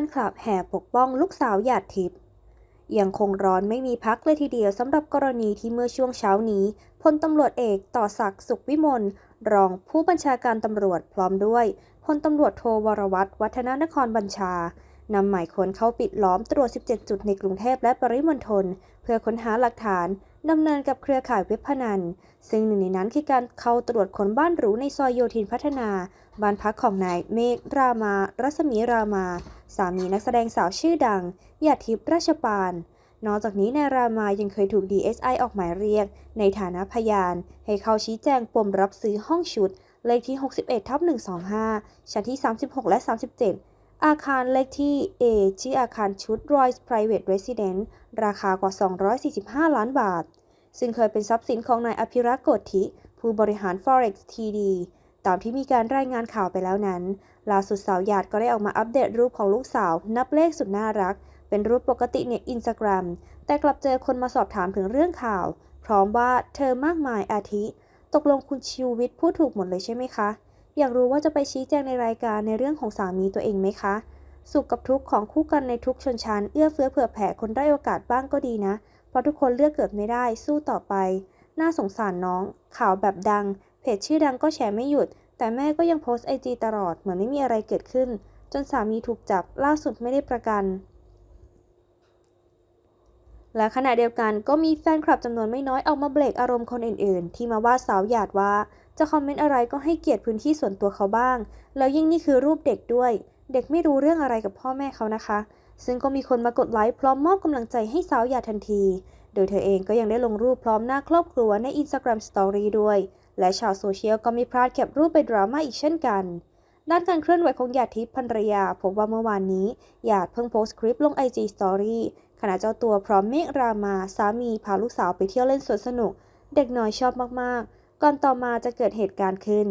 นคลับแห่ปกป้องลูกสาวหยาดทิพย์ยังคงร้อนไม่มีพักเลยทีเดียวสำหรับกรณีที่เมื่อช่วงเช้านี้พลตำรวจเอกต่อศักดิ์สุขวิมลรองผู้บัญชาการตำรวจพร้อมด้วยพลตำรวจโทวรวัตรวัฒนนครบัญชานำหมายค้นเข้าปิดล้อมตรวจ 17 จุดในกรุงเทพและปริมณฑลเพื่อค้นหาหลักฐานดำเนินกับเครือข่ายเว็บพนัน ซึ่งหนึ่งในนั้นคือการเข้าตรวจค้นบ้านหรูในซอยโยธินพัฒนา บ้านพักของนายเมฆรามา รัศมีรามา สามีนักแสดงสาวชื่อดังหยาดทิพย์ราชปาน นอกจากนี้นายรามายังเคยถูก DSI ออกหมายเรียก ในฐานะพยาน ให้เขาชี้แจงปมรับซื้อห้องชุด เลขที่ 61ทับ125 ชั้นที่ 36 และ 37 อาคารเลขที่ A ชื่ออาคารชุด Royce Private Residence ราคากว่า 245 ล้านบาท ซึ่งเคยเป็นทรัพย์สินของนายอภิรักษ์โกธิผู้บริหาร Forex TD ตามที่มีการรายงานข่าวไปแล้วนั้นล่าสุดสาวหยาดก็ได้ออกมาอัปเดตรูปของลูกสาว นับเลขสุดน่ารัก เป็นรูปปกติในอินสตาแกรมแต่กลับเจอคนมาสอบถามถึงเรื่องข่าว พร้อมว่าเธอมากมายอาทิ ตกลงคุณชิววิทย์พูดถูกหมดเลยใช่ไหมคะ อยากรู้ว่าจะไปชี้แจงในรายการในเรื่องของสามีตัวเองไหมคะ สุขกับทุกข์ของคู่กันในทุกชนชั้นเอื้อเฟื้อเผื่อแผ่คนได้โอกาสบ้างก็ดีนะ เพราะทุกคนเลือกเกิดไม่ได้สู้ต่อไป น่าสงสารน้อง ข่าวแบบดัง เพจชื่อดังก็แชร์ไม่หยุด แต่แม่ก็ยังโพสต์ไอจีตลอดเหมือนไม่มีอะไรเกิดขึ้น จนสามีถูกจับล่าสุดไม่ได้ประกัน และขณะเดียวกันก็มีแฟนคลับจำนวนไม่น้อยเอามาเบรกอารมณ์คนอื่นๆ ที่มาว่าสาวหยาดว่า จะคอมเมนต์อะไรก็ให้เกียรติพื้นที่ส่วนตัวเขาบ้าง แล้วยิ่งนี่คือรูปเด็กด้วย เด็กไม่รู้เรื่องอะไรกับพ่อแม่เขานะคะ ซึ่งก็มีคนมากดไลค์พร้อมมอบกำลังใจให้สาวหยาดทันที โดยเธอเองก็ยังได้ลงรูปพร้อมหน้าครอบครัวใน Instagram Story ด้วย และชาวโซเชียลก็ไมีพลาดเก็บรูปไปดราม่าอีกเช่นกัน ด้านการเคลื่อนไหวของหยาดทิพย์ภรรยาพบว่าเมื่อวานนี้หยาดเพิ่งโพสต์คลิปลง IG Story ขณะเจ้าตัวพร้อมเมฆรามาสามีพาลูกสาวไปเที่ยวเล่นสวนสนุก เด็กน้อยชอบมากๆ ก่อนต่อมาจะเกิดเหตุการณ์ขึ้น